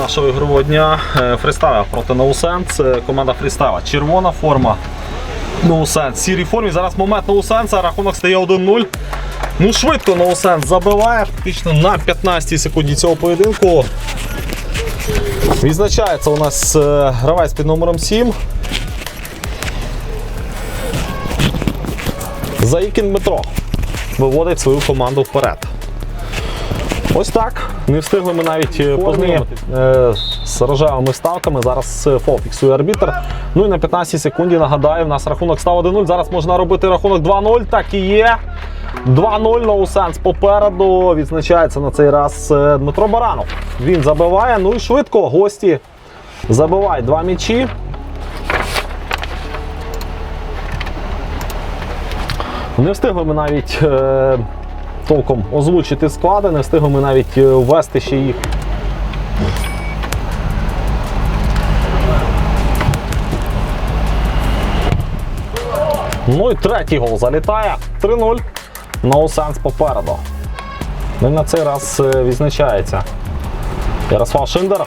нашого ігрового дня е, фрістайл проти Ноусенс. Команда фрістайла. Червона форма. Ноусенс. В сірій формі. Зараз момент Ноусенса. Рахунок стає 1-0. Ну, швидко Ноусенс забиває. Фактично на 15 секунді цього поєдинку. Відзначається у нас е, гравець під номером 7. Заїкін Дмитро виводить свою команду вперед. Ось так. Не встигли ми навіть е, познайомитися е, з рожевими ставками. Зараз е, фол фіксує арбітр. Ну і на 15 секунді нагадаю, в нас рахунок став 1-0. Зараз можна робити рахунок 2-0. Так і є. 2-0 Ноусенс попереду. Відзначається на цей раз Дмитро Баранов. Він забиває. Ну і швидко гості забивають два м'ячі. Не встигли ми навіть толком озвучити склади, не встигли ми навіть е, ввести ще їх. Ну і третій гол залітає. 3-0. Ноусенс попереду. Ну і на цей раз е, відзначається. Ярослав Шиндер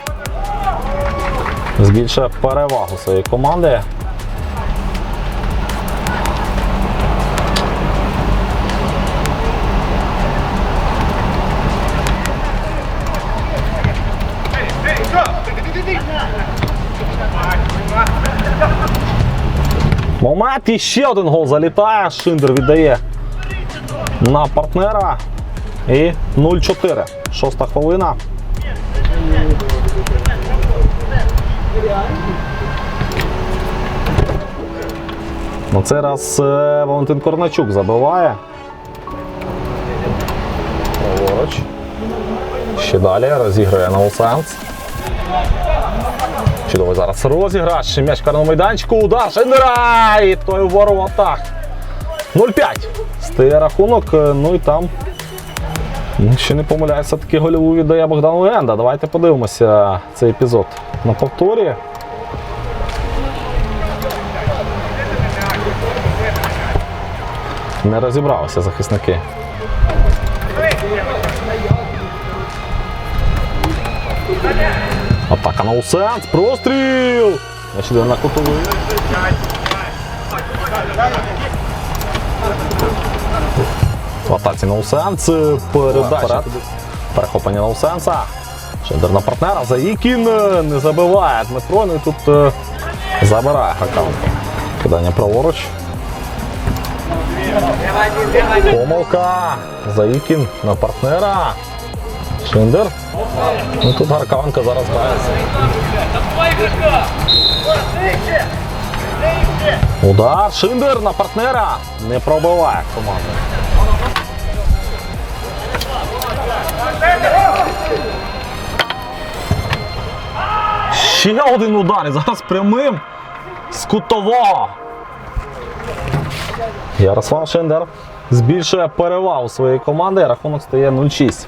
збільшує перевагу своєї команди. Момент і ще один гол залітає. Шиндер віддає на партнера. І 0-4. Шоста хвилина. На цей раз е, Валентин Корначук забиває. Праворуч. Ще далі розігрує Ноусенс. Чудовий зараз розіграш. М'яч в карному майданчику. Удар Шендера! І той у воротах. 0-5. Стає рахунок. е, Ну і там. ну, Ще не помиляюся, таки гольову віддає Богдан Легенда. Давайте подивимося цей епізод на повторі. Не розібралися захисники. Атака на Усенс. Простріл! Йде на кутовий. В атаці на Усенс. Передача. Перехоплення на Усенса. Шендер на партнера. Заїкін е, не забиває. Дмитро ну і тут е, забирає Хакаунт. Кидання праворуч. Помилка. Заїкін на партнера. Шиндер. Ну тут Гаркавенко зараз грається. Удар. Шиндер на партнера. Не пробиває команда. Ще один удар. І зараз прямим з кутового. Ярослав Шиндер збільшує перевагу своєї команди. Рахунок стає 0-6.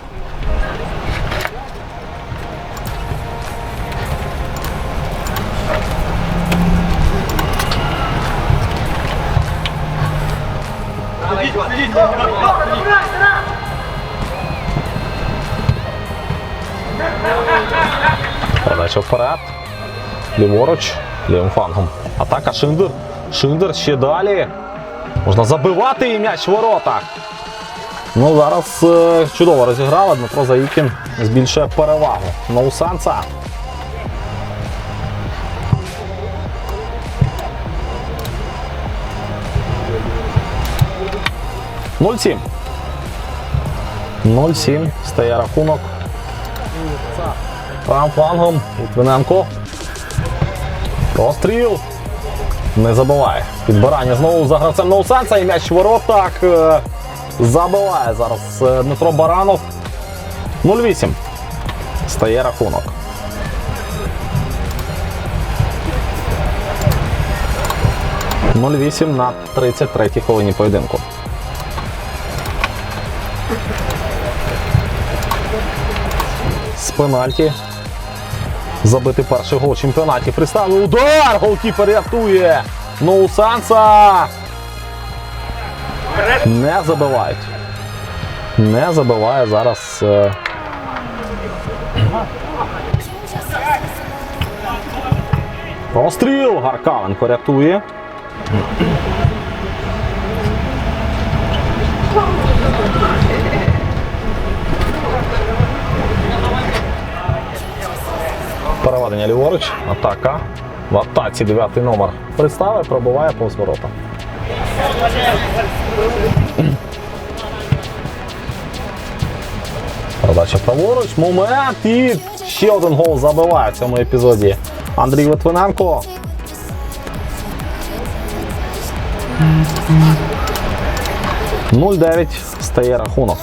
Передача вперед. Ліворуч, лівим флангом. Атака Шиндер. Шиндер ще далі. Можна забивати і м'яч в воротах. Ну, зараз е, чудово розіграла. Дмитро Заїкін збільшує перевагу. Ноусанса. Нуль сім. 0-7 стає рахунок. Правим флангом Литвиненко. Простріл. Не забиває. Підбирання знову за гравцем Ноусенса і м'яч в воротах. Е, Забиває зараз е, Дмитро Баранов. 0-8. Стає рахунок. – 0-8 на 33-й хвилині поєдинку. З пенальті. Забити перший гол в чемпіонаті. Приставив удар! Голкіпер рятує! Ноусанса! Не забивають. Не забиває зараз. е, Простріл! Гаркавенко рятує. Переведення ліворуч, атака. В атаці дев'ятий номер. Представи, пробиває повз ворота. Передача праворуч, момент і ще один гол забиває в цьому епізоді. Андрій Литвиненко. – 0-9 стає рахунок.